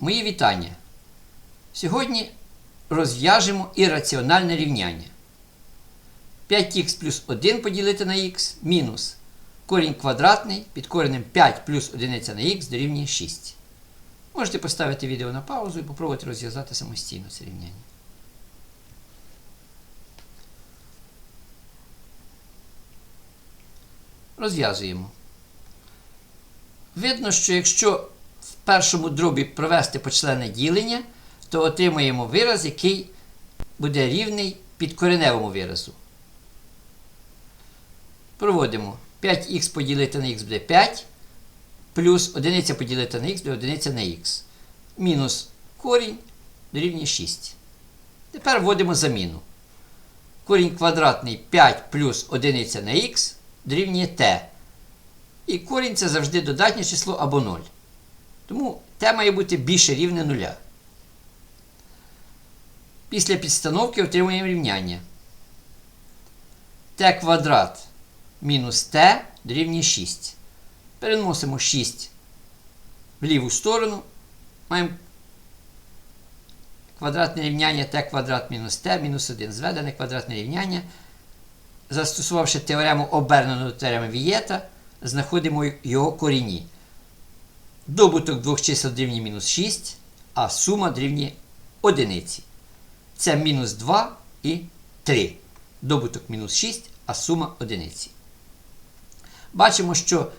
Мої вітання. Сьогодні розв'яжемо ірраціональне рівняння. 5х плюс 1 поділити на х мінус корінь квадратний під коренем 5 плюс 1 на х дорівнює 6. Можете поставити відео на паузу і попробувати розв'язати самостійно це рівняння. Розв'язуємо. Видно, що якщо першому дробі провести почленне ділення, то отримаємо вираз, який буде рівний підкореневому виразу. Проводимо 5х поділити на х буде 5, плюс 1 поділити на х буде 1 на х. Мінус корінь дорівнює 6. Тепер вводимо заміну. Корінь квадратний 5 плюс 1 на х дорівнює t. І корінь це завжди додатнє число або 0. Тому t має бути більше рівне нуля. Після підстановки отримуємо рівняння. t квадрат мінус t дорівнює 6. Переносимо 6 в ліву сторону. Маємо квадратне рівняння t квадрат мінус t мінус 1. Зведене квадратне рівняння. Застосувавши теорему обернену до Вієта, знаходимо його корінні. Добуток двох чисел дорівнює мінус 6, а сума дорівнює одиниці. Це мінус 2 і 3. Добуток мінус 6, а сума одиниці. Бачимо, що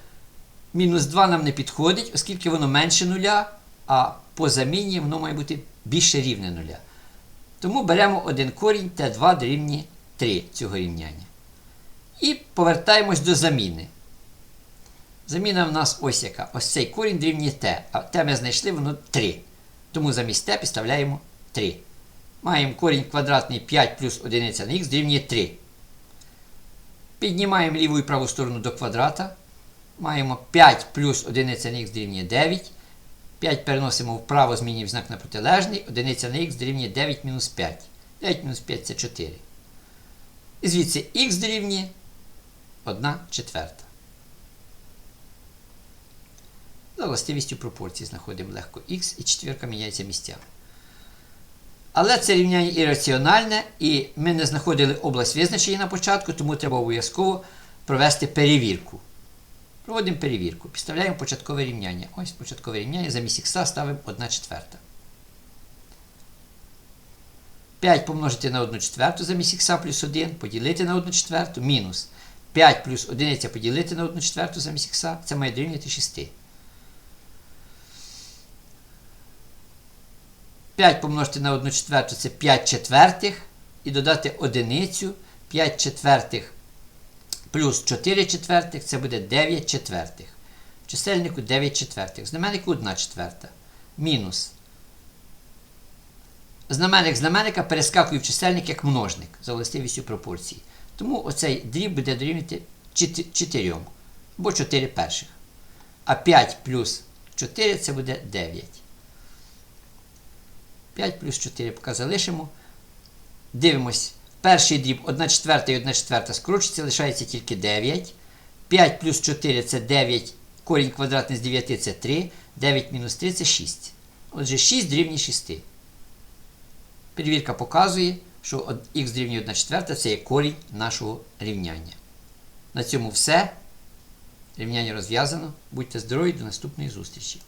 мінус 2 нам не підходить, оскільки воно менше нуля, а по заміні воно має бути більше рівне нуля. Тому беремо один корінь t2 дорівнює 3 цього рівняння. І повертаємось до заміни. Заміна в нас ось яка. Ось цей корінь дорівнює t. А t ми знайшли, воно 3. Тому замість t підставляємо 3. Маємо корінь квадратний 5 плюс 1 на х дорівнює 3. Піднімаємо ліву і праву сторону до квадрата. Маємо 5 плюс 1 на х дорівнює 9. 5 переносимо вправо, змінюємо знак на протилежний. 1 на х дорівнює 9 мінус 5. 9 мінус 5 це 4. І звідси х дорівнює 1 четверта. За властивістю пропорції знаходимо легко х і четвірка міняється місцями. Але це рівняння ірраціональне, і ми не знаходили область визначення на початку, тому треба обов'язково провести перевірку. Проводимо перевірку. Підставляємо початкове рівняння. Ось початкове рівняння. Замість х ставимо 1 четверта. 5 помножити на 1 четверту замість х плюс 1, поділити на 1 четверту, мінус 5 плюс 1 поділити на 1 четверту замість х, це має дорівнювати 6. 5 помножити на 1 четверту це 5 четвертих. І додати одиницю 5 четвертих плюс 4 четвертих це буде 9 четвертих. В чисельнику 9 четвертих. Знаменнику 1 четверта. Мінус. Знаменник знаменника перескакує в чисельник як множник за властивістю пропорції. Тому оцей дріб буде дорівнювати 4 або 4 перших. А 5 плюс 4 це буде 9. 5 плюс 4 поки залишимо. Дивимось. Перший дріб 1 четверта і 1 четверта скорочується, лишається тільки 9. 5 плюс 4 це 9. Корінь квадратний з 9 це 3. 9 мінус 3 це 6. Отже, 6 дорівнює 6. Перевірка показує, що х дорівнює 1 четверта це є корінь нашого рівняння. На цьому все. Рівняння розв'язано. Будьте здорові, до наступної зустрічі!